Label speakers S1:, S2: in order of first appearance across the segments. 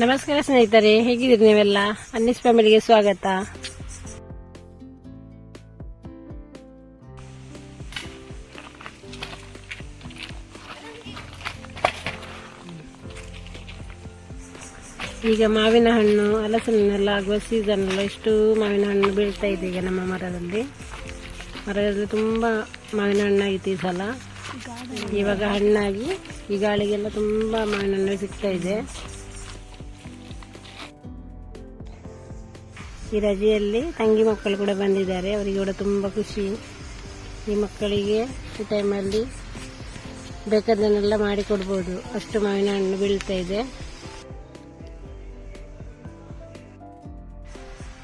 S1: ನಮಸ್ಕಾರ ಸ್ನೇಹಿತರೆ, ಹೇಗಿದ್ದೀರಿ ನೀವೆಲ್ಲ? ಅನ್ನಿಸ್ ಫ್ಯಾಮಿಲಿಗೆ ಸ್ವಾಗತ. ಈಗ ಮಾವಿನ ಹಣ್ಣು ಹಲಸಿನೆಲ್ಲ ಆಗುವ ಸೀಸನ್ ಎಲ್ಲ ಎಷ್ಟು ಮಾವಿನ ಹಣ್ಣು ಬೀಳ್ತಾ ಇದೆ ಈಗ ನಮ್ಮ ಮರದಲ್ಲಿ. ಮರದಲ್ಲಿ ತುಂಬ ಮಾವಿನ ಹಣ್ಣಾಗಿತ್ತು ಈ ಸಲ. ಇವಾಗ ಹಣ್ಣಾಗಿ ಈ ಗಾಳಿಗೆಲ್ಲ ತುಂಬ ಮಾವಿನ ಹಣ್ಣು ಸಿಗ್ತಾ ಇದೆ. ಈ ರಜೆಯಲ್ಲಿ ತಂಗಿ ಮಕ್ಕಳು ಕೂಡ ಬಂದಿದ್ದಾರೆ. ಅವರಿಗೆ ಕೂಡ ತುಂಬ ಖುಷಿ. ಈ ಮಕ್ಕಳಿಗೆ ಈ ಟೈಮಲ್ಲಿ ಬೇಕಾದನ್ನೆಲ್ಲ ಮಾಡಿಕೊಡ್ಬೋದು ಅಷ್ಟು ಮಾವಿನ ಹಣ್ಣು ಬೀಳ್ತಾ ಇದೆ.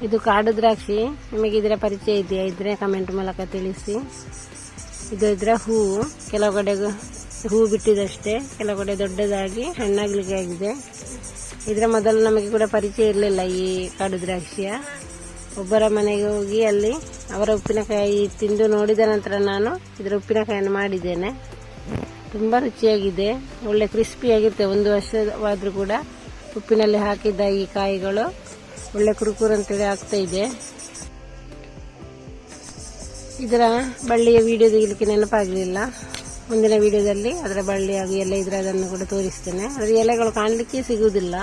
S1: ಇದು ಕಾಡು ದ್ರಾಕ್ಷಿ. ನಿಮಗೆ ಇದರ ಪರಿಚಯ ಇದೆಯಾ? ಇದ್ರೆ ಕಮೆಂಟ್ ಮೂಲಕ ತಿಳಿಸಿ. ಇದು ಇದರ ಹೂವು ಕೆಲವು ಕಡೆ ಹೂ ಬಿಟ್ಟಿದಷ್ಟೇ. ಕೆಲವು ಕಡೆ ದೊಡ್ಡದಾಗಿ ಹಣ್ಣಾಗ್ಲಿಕ್ಕೆ ಆಗಿದೆ. ಇದರ ಮೊದಲು ನಮಗೆ ಕೂಡ ಪರಿಚಯ ಇರಲಿಲ್ಲ ಈ ಕಾಡು ದ್ರಾಕ್ಷಿಯ ಒಬ್ಬರ ಮನೆಗೆ ಹೋಗಿ ಅಲ್ಲಿ ಅವರ ಉಪ್ಪಿನಕಾಯಿ ತಿಂದು ನೋಡಿದ ನಂತರ ನಾನು ಇದರ ಉಪ್ಪಿನಕಾಯಿಯನ್ನು ಮಾಡಿದ್ದೇನೆ. ತುಂಬ ರುಚಿಯಾಗಿದೆ, ಒಳ್ಳೆ ಕ್ರಿಸ್ಪಿಯಾಗಿರುತ್ತೆ ಒಂದು ವರ್ಷವಾದರೂ ಕೂಡ ಉಪ್ಪಿನಲ್ಲಿ ಹಾಕಿದ್ದ ಈ ಕಾಯಿಗಳು ಒಳ್ಳೆ ಕುರುಕುರು ಅಂತೇಳಿ ಆಗ್ತಾ ಇದೆ. ಇದರ ಬಳ್ಳಿಯ ವಿಡಿಯೋ ತೆಗಿಲಿಕ್ಕೆ ನೆನಪಾಗಲಿಲ್ಲ. ಮುಂದಿನ ವಿಡಿಯೋದಲ್ಲಿ ಅದರ ಬಳ್ಳಿ ಹಾಗೂ ಎಲ್ಲ ಇದ್ರೆ ಅದನ್ನು ಕೂಡ ತೋರಿಸ್ತೇನೆ. ಅದರ ಎಲೆಗಳು ಕಾಣಲಿಕ್ಕೆ ಸಿಗುವುದಿಲ್ಲ.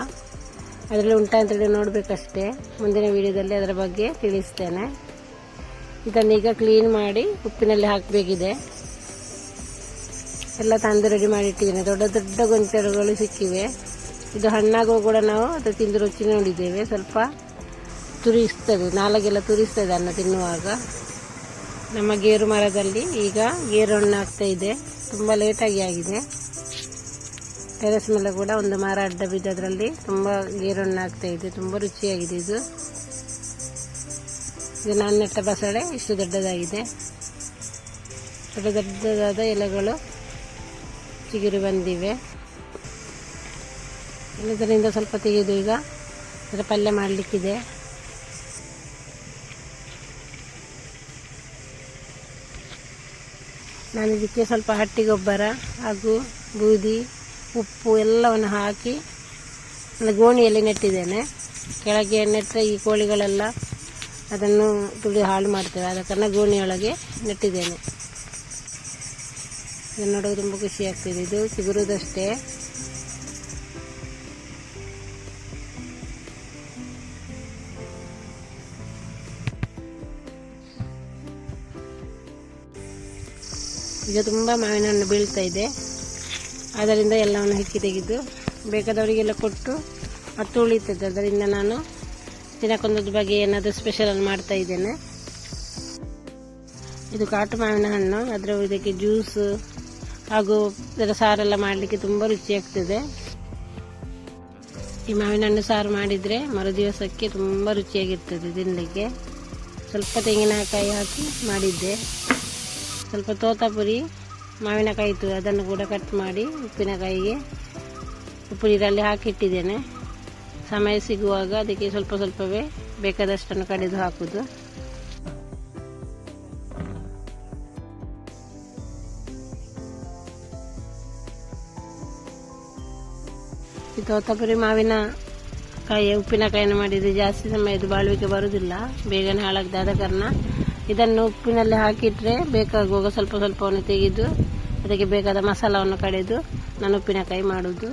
S1: ಅದರಲ್ಲಿ ಉಂಟ ಅಂತೇಳಿ ನೋಡಬೇಕಷ್ಟೇ. ಮುಂದಿನ ವಿಡಿಯೋದಲ್ಲಿ ಅದರ ಬಗ್ಗೆ ತಿಳಿಸ್ತೇನೆ. ಇದನ್ನು ಈಗ ಕ್ಲೀನ್ ಮಾಡಿ ಉಪ್ಪಿನಲ್ಲಿ ಹಾಕಬೇಕಿದೆ. ಎಲ್ಲ ತಂದು ರೆಡಿ ಮಾಡಿಟ್ಟಿದ್ದೇನೆ ದೊಡ್ಡ ದೊಡ್ಡ ಗೊಂಚಲುಗಳು ಸಿಕ್ಕಿವೆ. ಇದು ಹಣ್ಣಾಗುವ ಕೂಡ ನಾವು ಅದು ತಿಂದು ರುಚಿ ನೋಡಿದ್ದೇವೆ. ಸ್ವಲ್ಪ ತುರಿಸ್ತದೆ. ನಾಲಗೆಲ್ಲ ತುರಿಸ್ತದೆ ಅನ್ನ ತಿನ್ನುವಾಗ. ನಮ್ಮ ಗೇರು ಮರದಲ್ಲಿ ಈಗ ಗೇರು ಹಣ್ಣು ಆಗ್ತಾ ಇದೆ. ತುಂಬ ಲೇಟಾಗಿ ಆಗಿದೆ. ಟೆರೆಸ್ ಮೇಲೆ ಕೂಡ ಒಂದು ಮರ ಅಡ್ಡ ಬಿದ್ದದ್ರಲ್ಲಿ ತುಂಬ ಗೇರು ಹಣ್ಣು ಆಗ್ತಾ ಇದೆ. ತುಂಬ ರುಚಿಯಾಗಿದೆ ಇದು. ಇದು ನಾನು ನೆಟ್ಟ ಬಸಳೆ. ಇಷ್ಟು ದೊಡ್ಡದಾಗಿದೆ. ದೊಡ್ಡ ದೊಡ್ಡದಾದ ಎಲೆಗಳು ಚಿಗುರು ಬಂದಿವೆ. ಇದರಿಂದ ಸ್ವಲ್ಪ ತೆಗೆದು ಈಗ ಅದರ ಪಲ್ಯ ಮಾಡಲಿಕ್ಕಿದೆ. ನಾನು ಇದಕ್ಕೆ ಸ್ವಲ್ಪ ಹಟ್ಟಿ ಗೊಬ್ಬರ ಹಾಗೂ ಬೂದಿ, ಉಪ್ಪು ಎಲ್ಲವನ್ನು ಹಾಕಿ ಒಂದು ಗೋಣಿಯಲ್ಲಿ ನೆಟ್ಟಿದ್ದೇನೆ. ಕೆಳಗೆ ನೆಟ್ಟರೆ ಈ ಕೋಳಿಗಳೆಲ್ಲ ಅದನ್ನು ತುಳಿ ಹಾಳು ಮಾಡ್ತೇವೆ. ಆದ ಗೋಣಿಯೊಳಗೆ ನೆಟ್ಟಿದ್ದೇನೆ. ಇದನ್ನು ನೋಡೋದು ತುಂಬ ಖುಷಿ ಇದು ಚಿಗುರುದಷ್ಟೇ ಈಗ ತುಂಬ ಮಾವಿನ ಹಣ್ಣು ಬೀಳ್ತಾ ಇದೆ. ಅದರಿಂದ ಎಲ್ಲವನ್ನು ಹೆಕ್ಕಿ ತೆಗೆದು ಬೇಕಾದವರಿಗೆಲ್ಲ ಕೊಟ್ಟು ಮತ್ತು ಉಳಿತದೆ. ಅದರಿಂದ ನಾನು ದಿನಕ್ಕೊಂದೊಂದು ಬಗೆ ಏನಾದರೂ ಸ್ಪೆಷಲ್ ಮಾಡ್ತಾ ಇದ್ದೇನೆ. ಇದು ಕಾಟು ಮಾವಿನ ಹಣ್ಣು ಅದರ ಇದಕ್ಕೆ ಜ್ಯೂಸ್ ಹಾಗೂ ಇದರ ಸಾರೆಲ್ಲ ಮಾಡಲಿಕ್ಕೆ ತುಂಬ ರುಚಿಯಾಗ್ತದೆ ಈ ಮಾವಿನ ಹಣ್ಣು ಸಾರು ಮಾಡಿದರೆ ಮರುದಿವಸಕ್ಕೆ ತುಂಬ ರುಚಿಯಾಗಿರ್ತದೆ ತಿನ್ನಲಿಕ್ಕೆ ಸ್ವಲ್ಪ ತೆಂಗಿನಕಾಯಿ ಹಾಕಿ ಮಾಡಿದ್ದೆ. ಸ್ವಲ್ಪ ತೋತಪುರಿ ಮಾವಿನಕಾಯಿ ಇತ್ತು, ಅದನ್ನು ಕೂಡ ಕಟ್ ಮಾಡಿ ಉಪ್ಪಿನಕಾಯಿಗೆ. ಉಪ್ಪು ನೀರಲ್ಲಿ ಹಾಕಿಟ್ಟಿದ್ದೇನೆ. ಸಮಯ ಸಿಗುವಾಗ ಅದಕ್ಕೆ ಸ್ವಲ್ಪ ಸ್ವಲ್ಪವೇ ಬೇಕಾದಷ್ಟನ್ನು ಕಡಿದು ಹಾಕುವುದು ಈ ತೋತಾಪುರಿ ಮಾವಿನ ಕಾಯಿ ಉಪ್ಪಿನಕಾಯಿಯನ್ನು ಮಾಡಿದರೆ ಜಾಸ್ತಿ ಸಮಯದ ಬಾಳುವಿಕೆ ಬರುವುದಿಲ್ಲ. ಬೇಗನೆ ಹಾಳಾಗದಾದ ಕಾರಣ ಇದನ್ನು ಉಪ್ಪಿನಲ್ಲಿ ಹಾಕಿಟ್ರೆ ಬೇಕಾಗುವಾಗ ಸ್ವಲ್ಪ ಸ್ವಲ್ಪವನ್ನು ತೆಗೆದು, ಅದಕ್ಕೆ ಬೇಕಾದ ಮಸಾಲವನ್ನು ಕಡೆದು ನಾನು ಉಪ್ಪಿನಕಾಯಿ ಮಾಡುವುದು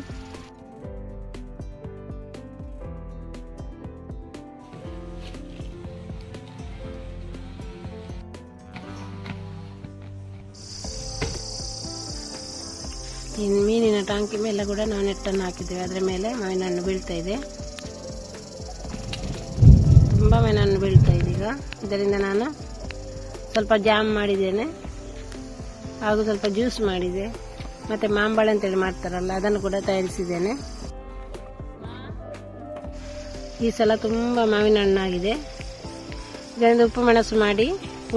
S1: ಇನ್ನು ಮೀನಿನ ಟಾಂಕಿ ಮೇಲೆ ಕೂಡ ನಾವು ನೆಟ್ಟನ್ನು ಹಾಕಿದ್ದೇವೆ. ಅದರ ಮೇಲೆ ಮಾವಿನ ಹಣ್ಣು ಬೀಳ್ತಾ ಇದೆ. ತುಂಬ ಮಾವಿನ ಹಣ್ಣು ಬೀಳ್ತಾ ಇದೆ ಈಗ. ಇದರಿಂದ ನಾನು ಸ್ವಲ್ಪ ಜಾಮ್ ಮಾಡಿದ್ದೇನೆ. ಹಾಗೂ ಸ್ವಲ್ಪ ಜ್ಯೂಸ್ ಮಾಡಿದೆ. ಮತ್ತು ಮಾಂಬಳೆ ಅಂತೇಳಿ ಮಾಡ್ತಾರಲ್ಲ, ಅದನ್ನು ಕೂಡ ತಯಾರಿಸಿದ್ದೇನೆ. ಈ ಸಲ ತುಂಬ ಮಾವಿನ ಹಣ್ಣಾಗಿದೆ ಇದರಿಂದ ಉಪ್ಪು ಮೆಣಸು ಮಾಡಿ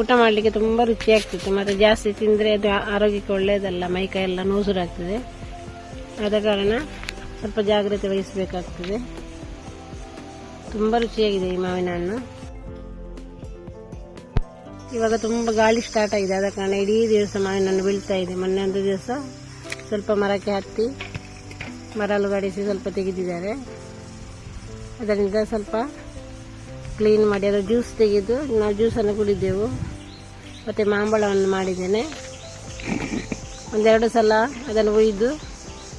S1: ಊಟ ಮಾಡಲಿಕ್ಕೆ ತುಂಬ ರುಚಿಯಾಗ್ತಿತ್ತು ಮತ್ತು ಜಾಸ್ತಿ ತಿಂದರೆ ಅದು ಆರೋಗ್ಯಕ್ಕೆ ಒಳ್ಳೆಯದಲ್ಲ ಮೈಕೈ ಎಲ್ಲ ನೋಸುರಾಗ್ತದೆ ಆದ ಕಾರಣ ಸ್ವಲ್ಪ ಜಾಗ್ರತೆ ವಹಿಸಬೇಕಾಗ್ತದೆ. ತುಂಬ ರುಚಿಯಾಗಿದೆ ಈ ಮಾವಿನ ಹಣ್ಣು ಇವಾಗ ತುಂಬ ಗಾಳಿ ಸ್ಟಾರ್ಟ್ ಆಗಿದೆ. ಆದ ಕಾರಣ ಇಡೀ ದಿವಸ ಮಾವಿನನ್ನು ಬೀಳ್ತಾ ಇದೆ ಮೊನ್ನೆ ಒಂದು ದಿವಸ ಸ್ವಲ್ಪ ಮರಕ್ಕೆ ಹತ್ತಿ ಮರ ಅಲುಗಾಡಿಸಿ ಸ್ವಲ್ಪ ತೆಗೆದಿದ್ದಾರೆ. ಅದರಿಂದ ಸ್ವಲ್ಪ ಕ್ಲೀನ್ ಮಾಡಿ ಅದರ ಜ್ಯೂಸ್ ತೆಗೆದು ನಾವು ಜ್ಯೂಸನ್ನು ಕುಡಿದ್ದೆವು ಮತ್ತು ಮಾಂಬಳವನ್ನು ಮಾಡಿದ್ದೇನೆ. ಒಂದೆರಡು ಸಲ ಅದನ್ನು ಒಯ್ದು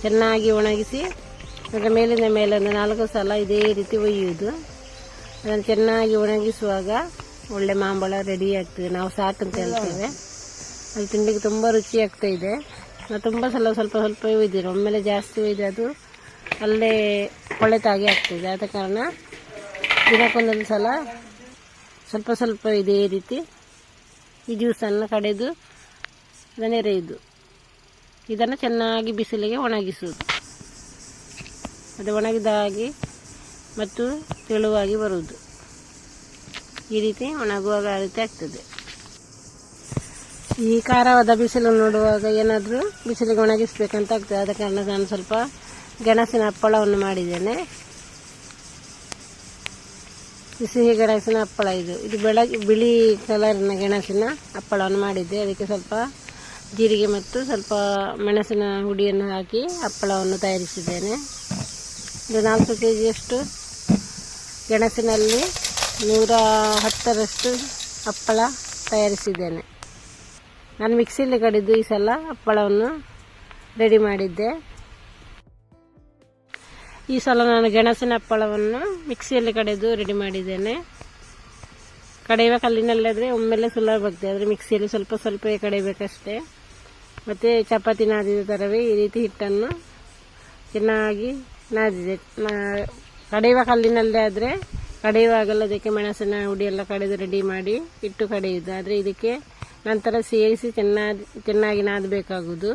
S1: ಚೆನ್ನಾಗಿ ಒಣಗಿಸಿ ಅದರ ಮೇಲಿನ ಮೇಲೆ ಒಂದು ನಾಲ್ಕು ಸಲ ಇದೇ ರೀತಿ ಒಯ್ಯುವುದು. ಅದನ್ನು ಚೆನ್ನಾಗಿ ಒಣಗಿಸುವಾಗ ಒಳ್ಳೆ ಮಾಂಬಳ ರೆಡಿ ಆಗ್ತದೆ. ನಾವು ಸಾಕು ಅಂತ ಹೇಳ್ತೇವೆ. ಅಲ್ಲಿ ತಿಂಡಿಗೆ ತುಂಬ ರುಚಿ ಆಗ್ತಾ ಇದೆ. ನಾವು ತುಂಬ ಸಲ ಸ್ವಲ್ಪ ಸ್ವಲ್ಪ ಒಯ್ದಿರೋ ಒಮ್ಮೆಲೆ ಜಾಸ್ತಿ ಒಯ್ದು ಅದು ಅಲ್ಲೇ ಕೊಳೆತಾಗಿ ಆಗ್ತದೆ. ಆದ ಕಾರಣ ದಿನಕ್ಕೊಂದೊಂದು ಸಲ ಸ್ವಲ್ಪ ಸ್ವಲ್ಪ ಇದೇ ರೀತಿ. ಈ ಜ್ಯೂಸನ್ನು ಕಡೆದು ಅದನ್ನು ಎರೆಯುವುದು ಇದನ್ನು ಚೆನ್ನಾಗಿ ಬಿಸಿಲಿಗೆ ಒಣಗಿಸುವುದು. ಅದು ಒಣಗಿದಾಗಿ ಮತ್ತು ತೆಳುವಾಗಿ ಬರುವುದು. ಈ ರೀತಿ ಒಣಗುವಾಗ ಅಳತೆ ಆಗ್ತದೆ. ಈ ಖಾರವಾದ ಬಿಸಿಲು ನೋಡುವಾಗ ಏನಾದರೂ ಬಿಸಿಲಿಗೆ ಒಣಗಿಸ್ಬೇಕಂತ ಆಗ್ತದೆ ಆದ ಕಾರಣ ನಾನು ಸ್ವಲ್ಪ ಗೆಣಸಿನ ಹಪ್ಪಳವನ್ನು ಮಾಡಿದ್ದೇನೆ. ಸಿಹಿ ಗೆಣಸಿನ ಹಪ್ಪಳ ಇದು. ಇದು ಬೆಳಗ್ಗೆ ಬಿಳಿ ಕಲರಿನ ಗೆಣಸಿನ ಹಪ್ಪಳವನ್ನು ಮಾಡಿದ್ದೆ. ಅದಕ್ಕೆ ಸ್ವಲ್ಪ ಜೀರಿಗೆ ಮತ್ತು ಸ್ವಲ್ಪ ಮೆಣಸಿನ ಹುಡಿಯನ್ನು ಹಾಕಿ ಹಪ್ಪಳವನ್ನು ತಯಾರಿಸಿದ್ದೇನೆ. ಇದು ನಾಲ್ಕು ಕೆ ಜಿಯಷ್ಟು ಗೆಣಸಿನಲ್ಲಿ ನೂರ ಹತ್ತರಷ್ಟು ಹಪ್ಪಳ ತಯಾರಿಸಿದ್ದೇನೆ. ನಾನು ಮಿಕ್ಸಿಲಿ ಕಡಿದು ಈ ಸಲ ಹಪ್ಪಳವನ್ನು ರೆಡಿ ಮಾಡಿದ್ದೆ. ಈ ಸಲ ನಾನು ಗೆಣಸಿನ ಹಪ್ಪಳವನ್ನು ಮಿಕ್ಸಿಯಲ್ಲಿ ಕಡೆದು ರೆಡಿ ಮಾಡಿದ್ದೇನೆ. ಕಡೆಯುವ ಕಲ್ಲಿನಲ್ಲಾದರೆ ಒಮ್ಮೆಲೆ ಸುಲಭ ಆಗ್ತದೆ. ಆದರೆ ಮಿಕ್ಸಿಯಲ್ಲಿ ಸ್ವಲ್ಪ ಸ್ವಲ್ಪ ಕಡೆಯಬೇಕಷ್ಟೇ ಮತ್ತು ಚಪಾತಿ ನಾದಿದ ಥರವೇ ಈ ರೀತಿ ಹಿಟ್ಟನ್ನು ಚೆನ್ನಾಗಿ ನಾದಿದೆ. ಕಡೆಯುವ ಕಲ್ಲಿನಲ್ಲೇ ಆದರೆ ಕಡೆಯುವಾಗಲ್ಲ ಅದಕ್ಕೆ ಮೆಣಸಿನ ಹುಡಿ ಎಲ್ಲ ಕಡೆದು ರೆಡಿ ಮಾಡಿ ಇಟ್ಟು ಕಡೆಯುವುದು. ಆದರೆ ಇದಕ್ಕೆ ನಂತರ ಸೇರಿಸಿ ಚೆನ್ನಾಗಿ ಚೆನ್ನಾಗಿ ನಾದಬೇಕಾಗುವುದು.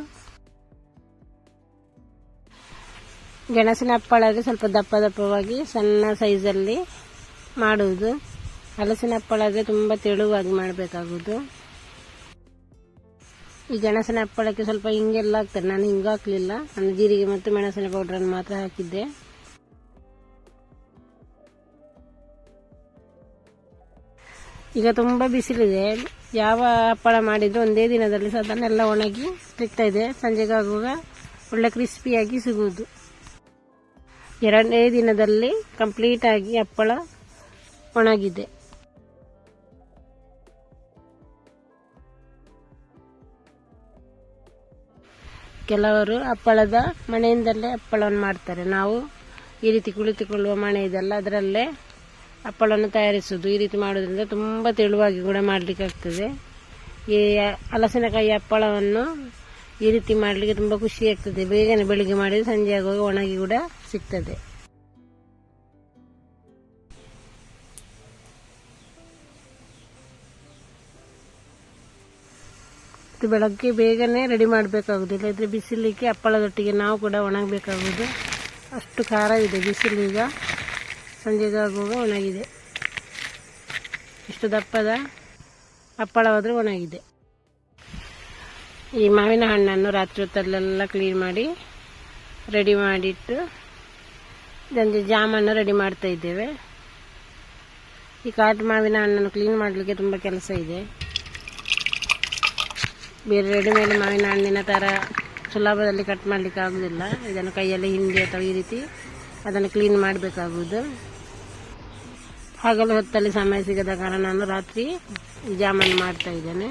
S1: ಗೆಣಸಿನ ಹಪ್ಪಳ ಆದರೆ ಸ್ವಲ್ಪ ದಪ್ಪ ದಪ್ಪವಾಗಿ ಸಣ್ಣ ಸೈಜಲ್ಲಿ ಮಾಡುವುದು. ಹಲಸಿನ ಹಪ್ಪಳ ಆದರೆ ತುಂಬ ತೆಳುವಾಗಿ ಮಾಡಬೇಕಾಗುವುದು. ಈ ಗೆಣಸಿನ ಹಪ್ಪಳಕ್ಕೆ ಸ್ವಲ್ಪ ಹಿಂಗೆಲ್ಲ ಹಾಕ್ತಾರೆ ನಾನು ಹಿಂಗೆ ಹಾಕಲಿಲ್ಲ. ನಾನು ಜೀರಿಗೆ ಮತ್ತು ಮೆಣಸಿನ ಪೌಡ್ರನ್ನು ಮಾತ್ರ ಹಾಕಿದ್ದೆ. ಈಗ ತುಂಬ ಬಿಸಿಲಿದೆ. ಯಾವ ಹಪ್ಪಳ ಮಾಡಿದ್ರು ಒಂದೇ ದಿನದಲ್ಲಿ ಸಾಧಾರಣ ಒಣಗಿ ಸಿಗ್ತಾ ಇದೆ. ಸಂಜೆಗಾಗುವಾಗ ಒಳ್ಳೆ ಕ್ರಿಸ್ಪಿಯಾಗಿ ಸಿಗುವುದು. ಎರಡನೇ ದಿನದಲ್ಲಿ ಕಂಪ್ಲೀಟ್ ಆಗಿ ಹಪ್ಪಳ ಒಣಗಿದೆ. ಕೆಲವರು ಹಪ್ಪಳದ ಮನೆಯಿಂದಲೇ ಹಪ್ಪಳವನ್ನು ಮಾಡ್ತಾರೆ. ನಾವು ಈ ರೀತಿ ಕುಳಿತುಕೊಳ್ಳುವ ಮನೆ ಇದೆಲ್ಲ. ಅದರಲ್ಲೇ ಹಪ್ಪಳವನ್ನು ತಯಾರಿಸುವುದು. ಈ ರೀತಿ ಮಾಡೋದ್ರಿಂದ ತುಂಬ ತೆಳುವಾಗಿ ಕೂಡ ಮಾಡಲಿಕ್ಕೆ ಆಗ್ತದೆ. ಈ ಹಲಸಿನಕಾಯಿ ಹಪ್ಪಳವನ್ನು ಈ ರೀತಿ ಮಾಡಲಿಕ್ಕೆ ತುಂಬ ಖುಷಿ ಆಗ್ತದೆ. ಬೇಗನೆ ಬೆಳಿಗ್ಗೆ ಮಾಡಿದರೆ ಸಂಜೆ ಆಗುವಾಗ ಒಣಗಿ ಕೂಡ ಸಿಗ್ತದೆ. ಇದು ಬೆಳಗ್ಗೆ ಬೇಗನೆ ರೆಡಿ ಮಾಡಬೇಕಾಗುದಿಲ್ಲ. ಇದ್ರೆ ಬಿಸಿಲಿಗೆ ಹಪ್ಪಳದೊಟ್ಟಿಗೆ ನಾವು ಕೂಡ ಒಣಗಬೇಕಾಗುವುದು. ಅಷ್ಟು ಖಾರ ಇದೆ ಬಿಸಿಲೀಗ. ಸಂಜೆಗಾಗುವಾಗ ಒಣಗಿದೆ. ಇಷ್ಟು ದಪ್ಪದ? ಹಪ್ಪಳವಾದರೂ ಒಣಗಿದೆ. ಈ ಮಾವಿನ ಹಣ್ಣನ್ನು ರಾತ್ರಿ ಹೊತ್ತಲ್ಲೆಲ್ಲ ಕ್ಲೀನ್ ಮಾಡಿ ರೆಡಿ ಮಾಡಿಟ್ಟು, ಇದೊಂದು ಜಾಮನ್ನು ರೆಡಿ ಮಾಡ್ತಾ ಇದ್ದೇವೆ. ಈ ಕಾಟು ಮಾವಿನ ಹಣ್ಣನ್ನು ಕ್ಲೀನ್ ಮಾಡಲಿಕ್ಕೆ ತುಂಬ ಕೆಲಸ ಇದೆ. ಬೇರೆ ರೆಡಿಮೇಡ್ ಮಾವಿನ ಹಣ್ಣಿನ ಥರ ಸುಲಭದಲ್ಲಿ ಕಟ್ ಮಾಡಲಿಕ್ಕೆ ಆಗೋದಿಲ್ಲ. ಇದನ್ನು ಕೈಯಲ್ಲಿ ಹಿಂಡಿ ಅಥವಾ ಈ ರೀತಿ ಅದನ್ನು ಕ್ಲೀನ್ ಮಾಡಬೇಕಾಗುವುದು. ಹಾಗಲು ಹೊತ್ತಲ್ಲಿ ಸಮಯ ಸಿಗದ ಕಾರಣ ನಾನು ರಾತ್ರಿ ಜಾಮನ್ ಮಾಡ್ತಾ ಇದ್ದೇನೆ.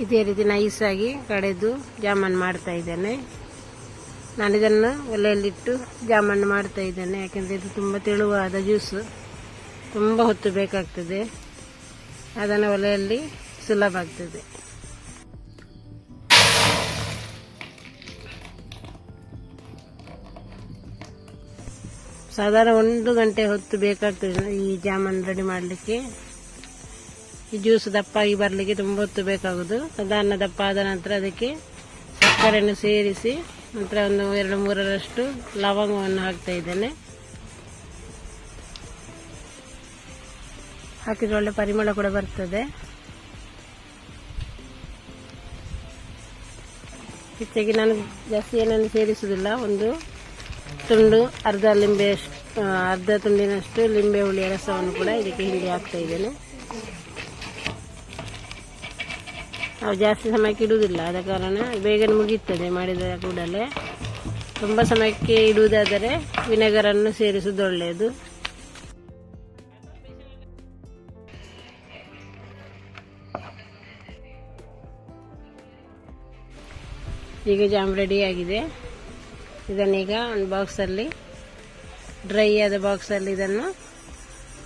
S1: ಇದೇ ರೀತಿ ನೈಸಾಗಿ ಕಡೆದು ಜಾಮನ್ ಮಾಡ್ತಾ ಇದ್ದೇನೆ. ನಾನು ಇದನ್ನು ಒಲೆಯಲ್ಲಿಟ್ಟು ಜಾಮನ್ ಮಾಡ್ತಾ ಇದ್ದೇನೆ, ಯಾಕೆಂದರೆ ಇದು ತುಂಬ ತೆಳುವಾದ ಜ್ಯೂಸು. ತುಂಬ ಹೊತ್ತು ಬೇಕಾಗ್ತದೆ. ಅದನ್ನು ಒಲೆಯಲ್ಲಿ ಸುಲಭ ಆಗ್ತದೆ. ಸಾಧಾರಣ ಒಂದು ಗಂಟೆ ಹೊತ್ತು ಬೇಕಾಗ್ತದೆ ಈ ಜಾಮನ್ ರೆಡಿ ಮಾಡಲಿಕ್ಕೆ. ಈ ಜ್ಯೂಸ್ ದಪ್ಪಾಗಿ ಬರಲಿಕ್ಕೆ ತುಂಬ ಹೊತ್ತು ಬೇಕಾಗೋದು ಸಾಧಾರಣ ದಪ್ಪ ಆದ ನಂತರ ಅದಕ್ಕೆ ಸಕ್ಕರೆಯನ್ನು ಸೇರಿಸಿ ನಂತರ ಒಂದು ಎರಡು ಮೂರರಷ್ಟು ಲವಂಗವನ್ನು ಹಾಕ್ತಾ ಇದ್ದೇನೆ. ಹಾಕಿದ್ರೆ ಒಳ್ಳೆ ಪರಿಮಳ ಕೂಡ ಬರ್ತದೆ. ಹೆಚ್ಚಾಗಿ ನಾನು ಜಾಸ್ತಿ ಏನನ್ನು ಸೇರಿಸುವುದಿಲ್ಲ. ಒಂದು ತುಂಡು, ಅರ್ಧ ಲಿಂಬೆ ಅರ್ಧ ತುಂಡಿನಷ್ಟು ಲಿಂಬೆ ಹುಳಿಯ ರಸವನ್ನು ಕೂಡ ಇದಕ್ಕೆ ಹಿಂಡಿ ಹಾಕ್ತಾ ಇದ್ದೇನೆ. ನಾವು ಜಾಸ್ತಿ ಸಮಯಕ್ಕೆ ಇಡುವುದಿಲ್ಲ, ಆದ ಕಾರಣ ಬೇಗನೆ ಮುಗಿಯುತ್ತದೆ ಮಾಡಿದ ಕೂಡಲೇ. ತುಂಬ ಸಮಯಕ್ಕೆ ಇಡುವುದಾದರೆ ವಿನೆಗರನ್ನು ಸೇರಿಸುವುದು ಒಳ್ಳೆಯದು. ಈಗ ಜಾಮ್ ರೆಡಿ ಆಗಿದೆ. ಇದನ್ನೀಗ ಒಂದು ಬಾಕ್ಸಲ್ಲಿ ಡ್ರೈ ಆದ ಬಾಕ್ಸಲ್ಲಿ ಇದನ್ನು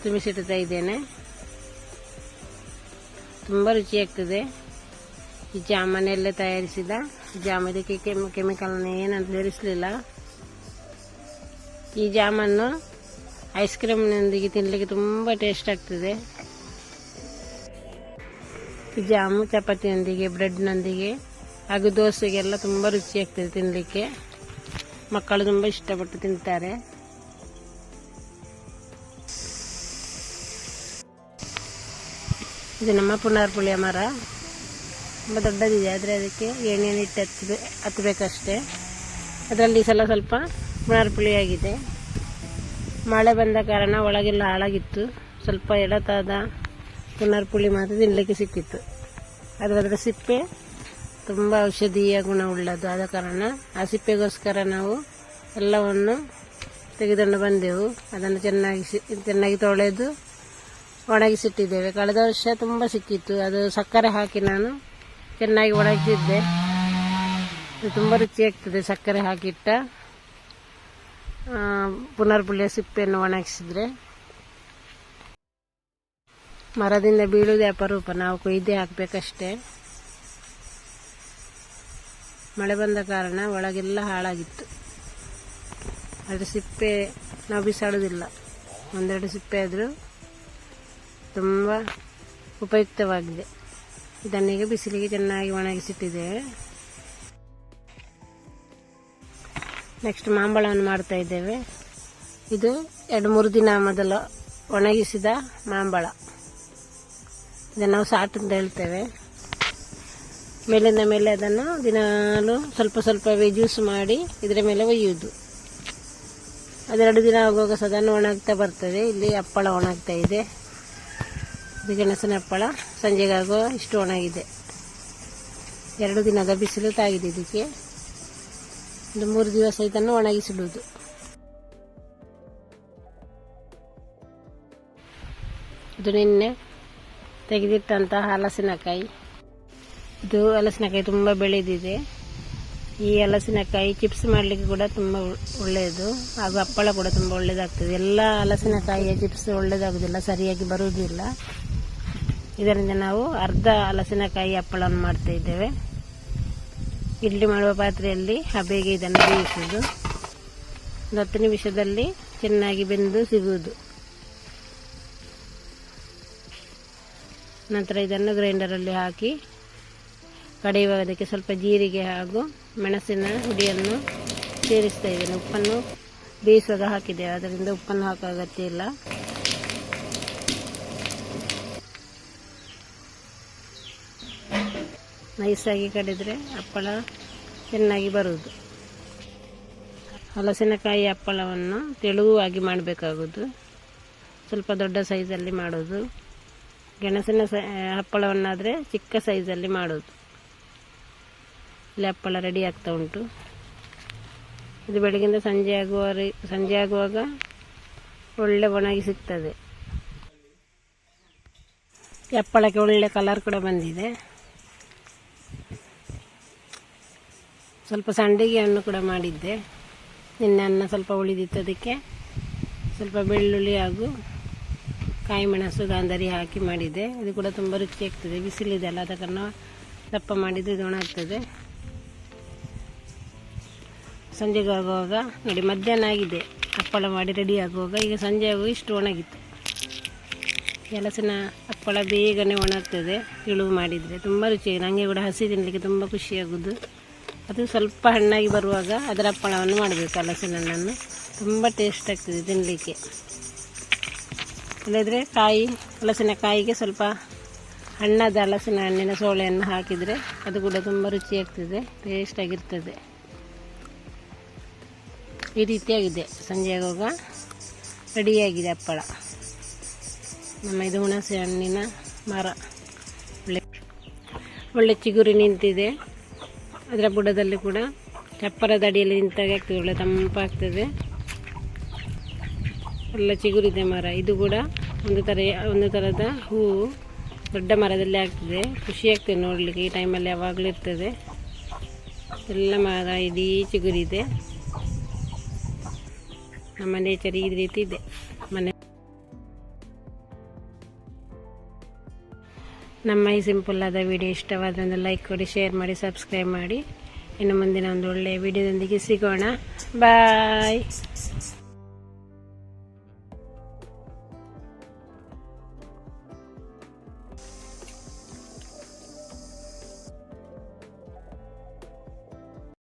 S1: ತುಂಬಿಸಿಡ್ತಾ ಇದ್ದೇನೆ. ತುಂಬ ರುಚಿಯಾಗ್ತದೆ ಈ ಜಾಮನೆಯಲ್ಲೇ ತಯಾರಿಸಿದ ಜಾಮ್ ಇದಕ್ಕೆ ಕೆಮ್ ಕೆಮಿಕಲ್ನ ಏನಂತ ಸೇರಿಸಲಿಲ್ಲ ಈ ಜಾಮನ್ನು ಐಸ್ ಕ್ರೀಮ್ನೊಂದಿಗೆ ತಿನ್ನಲಿಕ್ಕೆ ತುಂಬ ಟೇಸ್ಟ್ ಆಗ್ತದೆ. ಈ ಜಾಮು ಚಪಾತಿಯೊಂದಿಗೆ ಬ್ರೆಡ್ನೊಂದಿಗೆ ಹಾಗೂ ದೋಸೆಗೆಲ್ಲ ತುಂಬ ರುಚಿಯಾಗ್ತದೆ ತಿನ್ನಲಿಕ್ಕೆ ಮಕ್ಕಳು ತುಂಬ ಇಷ್ಟಪಟ್ಟು ತಿಂತಾರೆ. ಇದು ನಮ್ಮ ಪುನರ್ಪುಳಿಯ ಮರ ತುಂಬ ದೊಡ್ಡದಿದೆ, ಆದರೆ ಅದಕ್ಕೆ ಎಣ್ಣೆಯನ್ನು ಇಟ್ಟು ಹತ್ತಬೇ ಹತ್ತಬೇಕಷ್ಟೇ ಅದರಲ್ಲಿ ಸಲ ಸ್ವಲ್ಪ ಪುನರ್ಪುಳಿಯಾಗಿದೆ ಮಳೆ ಬಂದ ಕಾರಣ ಒಳಗೆಲ್ಲ ಹಾಳಾಗಿತ್ತು. ಸ್ವಲ್ಪ ಎಡತಾದ ಪುನರ್ಪುಳಿ ಮಾತ್ರ ತಿನ್ನಲಿಕ್ಕೆ ಸಿಕ್ಕಿತ್ತು. ಅದರ ಸಿಪ್ಪೆ ತುಂಬ ಔಷಧೀಯ ಗುಣವುಳ್ಳದು ಆದ ಕಾರಣ ಆ ಸಿಪ್ಪೆಗೋಸ್ಕರ ನಾವು ಎಲ್ಲವನ್ನು ತೆಗೆದುಕೊಂಡು ಬಂದೆವು. ಅದನ್ನು ಚೆನ್ನಾಗಿ ಸಿ- ಚೆನ್ನಾಗಿ ತೊಳೆದು ಒಣಗಿಸಿಟ್ಟಿದ್ದೇವೆ. ಕಳೆದ ವರ್ಷ ತುಂಬ ಸಿಕ್ಕಿತ್ತು. ಅದು ಸಕ್ಕರೆ ಹಾಕಿ ನಾನು ಚೆನ್ನಾಗಿ ಒಣಗಿಸಿದ್ದೆ ಅದು ತುಂಬ ರುಚಿಯಾಗ್ತದೆ ಸಕ್ಕರೆ ಹಾಕಿಟ್ಟ. ಪುನರ್ಪುಳಿಯ ಸಿಪ್ಪೆಯನ್ನು ಒಣಗಿಸಿದ್ರೆ. ಮರದಿಂದ ಬೀಳುವುದೇ ಅಪರೂಪ. ನಾವು ಕೊಯ್ದೇ ಹಾಕಬೇಕಷ್ಟೇ. ಮಳೆ ಬಂದ ಕಾರಣ ಒಳಗೆಲ್ಲ ಹಾಳಾಗಿತ್ತು. ಅದರ ಸಿಪ್ಪೆ ನಾವು ಬಿಸಾಡೋದಿಲ್ಲ. ಒಂದೆರಡು ಸಿಪ್ಪೆ ಆದರೂ ತುಂಬ ಉಪಯುಕ್ತವಾಗಿದೆ. ಇದನ್ನೀಗ ಬಿಸಿಲಿಗೆ ಚೆನ್ನಾಗಿ ಒಣಗಿಸಿಟ್ಟಿದ್ದೇವೆ. ನೆಕ್ಸ್ಟ್ ಮಾಂಬಳವನ್ನು ಮಾಡ್ತಾ ಇದ್ದೇವೆ. ಇದು ಎರಡು ಮೂರು ದಿನ ಮೊದಲು ಒಣಗಿಸಿದ ಮಾಂಬಳ. ಇದನ್ನು ನಾವು ಸಾಟ್ ಅಂತ ಹೇಳ್ತೇವೆ. ಮೇಲಿಂದ ಮೇಲೆ ಅದನ್ನು ದಿನಾಲು ಸ್ವಲ್ಪ ಸ್ವಲ್ಪವೇ ಜ್ಯೂಸ್ ಮಾಡಿ ಇದರ ಮೇಲೆ ಒಯ್ಯುವುದು ಅದೆರಡು ದಿನ ಆಗುವಾಗ ಸಾಧಾರಣ ಒಣಗ್ತಾ ಬರ್ತದೆ. ಇಲ್ಲಿ ಹಪ್ಪಳ ಒಣಗ್ತಾ ಇದೆ. ಇದು ಗೆಣಸಿನ ಹಪ್ಪಳ. ಸಂಜೆಗಾಗುವ ಇಷ್ಟು ಒಣಗಿದೆ ಎರಡು ದಿನದ ಬಿಸಿಲು ತಾಗಿದೆ ಇದಕ್ಕೆ. ಒಂದು ಮೂರು ದಿವಸ ಇದನ್ನು ಒಣಗಿಸಿಡುವುದು. ಇದು ನಿನ್ನೆ ತೆಗೆದಿಟ್ಟಂತಹ ಹಲಸಿನಕಾಯಿ. ಇದು ಹಲಸಿನಕಾಯಿ ತುಂಬ ಬೆಳೆದಿದೆ. ಈ ಹಲಸಿನಕಾಯಿ ಚಿಪ್ಸ್ ಮಾಡಲಿಕ್ಕೆ ಕೂಡ ತುಂಬ ಒಳ್ಳೆಯದು ಹಾಗೂ ಹಪ್ಪಳ ಕೂಡ ತುಂಬ ಒಳ್ಳೆಯದಾಗ್ತದೆ ಎಲ್ಲ ಹಲಸಿನಕಾಯಿಯ ಚಿಪ್ಸ್ ಒಳ್ಳೆಯದಾಗೋದಿಲ್ಲ ಸರಿಯಾಗಿ ಬರುವುದಿಲ್ಲ ಇದರಿಂದ ನಾವು ಅರ್ಧ ಹಲಸಿನಕಾಯಿ ಹಪ್ಪಳವನ್ನು ಮಾಡ್ತಾ ಇದ್ದೇವೆ. ಇಡ್ಲಿ ಮಾಡುವ ಪಾತ್ರೆಯಲ್ಲಿ ಹಬೆಗೆ ಇದನ್ನು ಬೇಯಿಸುವುದು. ಒಂದು ಹತ್ತು ನಿಮಿಷದಲ್ಲಿ ಚೆನ್ನಾಗಿ ಬೆಂದು ಸಿಗುವುದು. ನಂತರ ಇದನ್ನು ಗ್ರೈಂಡರಲ್ಲಿ ಹಾಕಿ ಕಡೆಯುವಾಗ ಅದಕ್ಕೆ ಸ್ವಲ್ಪ ಜೀರಿಗೆ ಹಾಗೂ ಮೆಣಸಿನ ಹುಡಿಯನ್ನು ಸೇರಿಸ್ತಾ ಇದ್ದೇನೆ. ಉಪ್ಪನ್ನು ಬೇಯಿಸುವಾಗ ಹಾಕಿದ್ದೇವೆ, ಅದರಿಂದ ಉಪ್ಪನ್ನು ಹಾಕೋ ಅಗತ್ಯ ಇಲ್ಲ. ನೈಸಾಗಿ ಕಡಿದ್ರೆ ಹಪ್ಪಳ ಚೆನ್ನಾಗಿ ಬರುವುದು. ಹಲಸಿನಕಾಯಿ ಹಪ್ಪಳವನ್ನು ತೆಳುವಾಗಿ ಮಾಡಬೇಕಾಗುವುದು. ಸ್ವಲ್ಪ ದೊಡ್ಡ ಸೈಜಲ್ಲಿ ಮಾಡೋದು ಗೆಣಸಿನ ಸ, ಹಪ್ಪಳವನ್ನಾದರೆ ಚಿಕ್ಕ ಸೈಜಲ್ಲಿ ಮಾಡೋದು ಇಲ್ಲಿ ರೆಡಿ ಆಗ್ತಾ ಉಂಟು. ಇದು ಬೆಳಗಿಂದ ಸಂಜೆ ಆಗುವ ಸಂಜೆ ಆಗುವಾಗ ಒಳ್ಳೆ ಒಣಗಿ ಸಿಗ್ತದೆ. ಎಪ್ಪಳಕ್ಕೆ ಒಳ್ಳೆ ಕಲರ್ ಕೂಡ ಬಂದಿದೆ. ಸ್ವಲ್ಪ ಸಂಡಿಗೆ ಕೂಡ ಮಾಡಿದ್ದೆ. ನಿನ್ನೆ ಅನ್ನ ಸ್ವಲ್ಪ ಉಳಿದಿತ್ತು ಅದಕ್ಕೆ ಸ್ವಲ್ಪ ಬೆಳ್ಳುಳ್ಳಿ ಹಾಗೂ ಕಾಯಿ ಮೆಣಸು ದಾಂದರಿ ಹಾಕಿ ಮಾಡಿದ್ದೆ. ಇದು ಕೂಡ ತುಂಬ ರುಚಿಯಾಗ್ತದೆ. ಬಿಸಿಲಿದೆ ಅಲ್ಲ ಅದಕ್ಕನ್ನು ದಪ್ಪ ಮಾಡಿದ್ದು ಇದು ಒಣಗ್ತದೆ. ಸಂಜೆಗೆ ಆಗುವಾಗ ನೋಡಿ, ಮಧ್ಯಾಹ್ನ ಆಗಿದೆ. ಹಪ್ಪಳ ಮಾಡಿ ರೆಡಿ ಆಗುವಾಗ ಈಗ ಸಂಜೆ ಆಗುವಾಗ ಇಷ್ಟು ಒಣಗಿತ್ತು. ಕೆಲಸಿನ ಹಪ್ಪಳ ಬೇಗನೆ ಒಣಗ್ತದೆ. ಇಳುವು ಮಾಡಿದರೆ ತುಂಬ ರುಚಿ ನನಗೆ ಕೂಡ ಹಸಿ ತಿನ್ನಲಿಕ್ಕೆ ತುಂಬ ಖುಷಿಯಾಗೋದು ಅದು ಸ್ವಲ್ಪ ಹಣ್ಣಾಗಿ ಬರುವಾಗ ಅದರ ಹಪ್ಪಳವನ್ನು ಮಾಡಬೇಕು ಹಲಸಿನ ಹಣ್ಣನ್ನು ತುಂಬ ಟೇಸ್ಟ್ ಆಗ್ತದೆ ತಿನ್ನಲಿಕ್ಕೆ ಇಲ್ಲದ್ರೆ ಕಾಯಿ, ಹಲಸಿನ ಕಾಯಿಗೆ ಸ್ವಲ್ಪ ಹಣ್ಣಾದ ಹಲಸಿನ ಹಣ್ಣಿನ ಸೋಳೆಯನ್ನು ಹಾಕಿದರೆ ಅದು ಕೂಡ ತುಂಬ ರುಚಿಯಾಗ್ತದೆ ಟೇಸ್ಟಾಗಿರ್ತದೆ ಈ ರೀತಿಯಾಗಿದೆ. ಸಂಜೆ ಆಗುವಾಗ ರೆಡಿಯಾಗಿದೆ ಹಪ್ಪಳ. ನಮ್ಮ ಇದು ಹುಣಸೆ ಹಣ್ಣಿನ ಮರ. ಒಳ್ಳೆ ಒಳ್ಳೆ ಚಿಗುರಿ ನಿಂತಿದೆ. ಅದರ ಬುಡದಲ್ಲಿ ಕೂಡ ಚಪ್ಪರದ ಅಡಿಯಲ್ಲಿ ನಿಂತಾಗ ಆಗ್ತದೆ. ಒಳ್ಳೆ ತಂಪಾಗ್ತದೆ. ಒಳ್ಳೆ ಚಿಗುರಿದೆ ಮರ. ಇದು ಕೂಡ ಒಂದು ಥರ ಒಂದು ಥರದ ಹೂವು ದೊಡ್ಡ ಮರದಲ್ಲಿ ಆಗ್ತದೆ. ಖುಷಿ ಆಗ್ತದೆ ನೋಡಲಿಕ್ಕೆ. ಈ ಟೈಮಲ್ಲಿ ಯಾವಾಗಲೂ ಇರ್ತದೆ. ಎಲ್ಲ ಮರ, ಇಡೀ ಚಿಗುರಿದೆ. ನಮ್ಮ ನೇಚರ್ ಈ ರೀತಿ ಇದೆ. ಮನೆ ನಮ್ಮ ಈ ಸಿಂಪಲ್ ಆದ ವಿಡಿಯೋ ಇಷ್ಟವಾದ ಒಂದು ಲೈಕ್ ಕೊಡಿ, ಶೇರ್ ಮಾಡಿ, ಸಬ್ಸ್ಕ್ರೈಬ್ ಮಾಡಿ. ಇನ್ನು ಮುಂದಿನ ಒಂದು ಒಳ್ಳೆಯ ವಿಡಿಯೋದೊಂದಿಗೆ ಸಿಗೋಣ. ಬಾಯ್.